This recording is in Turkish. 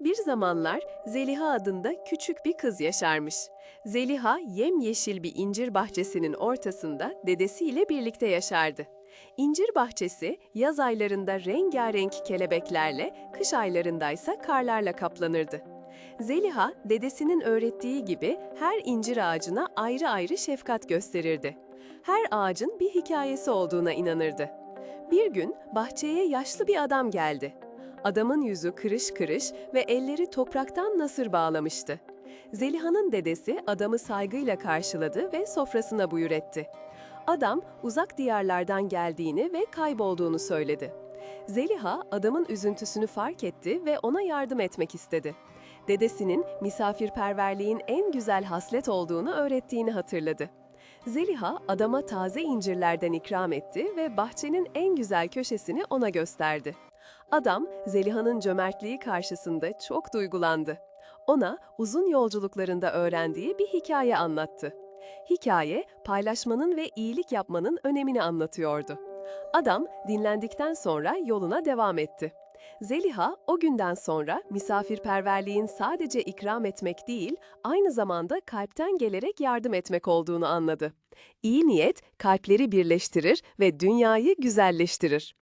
Bir zamanlar Zeliha adında küçük bir kız yaşarmış. Zeliha yemyeşil bir incir bahçesinin ortasında dedesiyle birlikte yaşardı. İncir bahçesi yaz aylarında rengarenk kelebeklerle, kış aylarındaysa karlarla kaplanırdı. Zeliha, dedesinin öğrettiği gibi her incir ağacına ayrı ayrı şefkat gösterirdi. Her ağacın bir hikayesi olduğuna inanırdı. Bir gün bahçeye yaşlı bir adam geldi. Adamın yüzü kırış kırış ve elleri topraktan nasır bağlamıştı. Zeliha'nın dedesi adamı saygıyla karşıladı ve sofrasına buyur etti. Adam uzak diyarlardan geldiğini ve kaybolduğunu söyledi. Zeliha adamın üzüntüsünü fark etti ve ona yardım etmek istedi. Dedesinin misafirperverliğin en güzel haslet olduğunu öğrettiğini hatırladı. Zeliha adama taze incirlerden ikram etti ve bahçenin en güzel köşesini ona gösterdi. Adam Zeliha'nın cömertliği karşısında çok duygulandı. Ona uzun yolculuklarında öğrendiği bir hikaye anlattı. Hikaye paylaşmanın ve iyilik yapmanın önemini anlatıyordu. Adam dinlendikten sonra yoluna devam etti. Zeliha o günden sonra misafirperverliğin sadece ikram etmek değil, aynı zamanda kalpten gelerek yardım etmek olduğunu anladı. İyi niyet kalpleri birleştirir ve dünyayı güzelleştirir.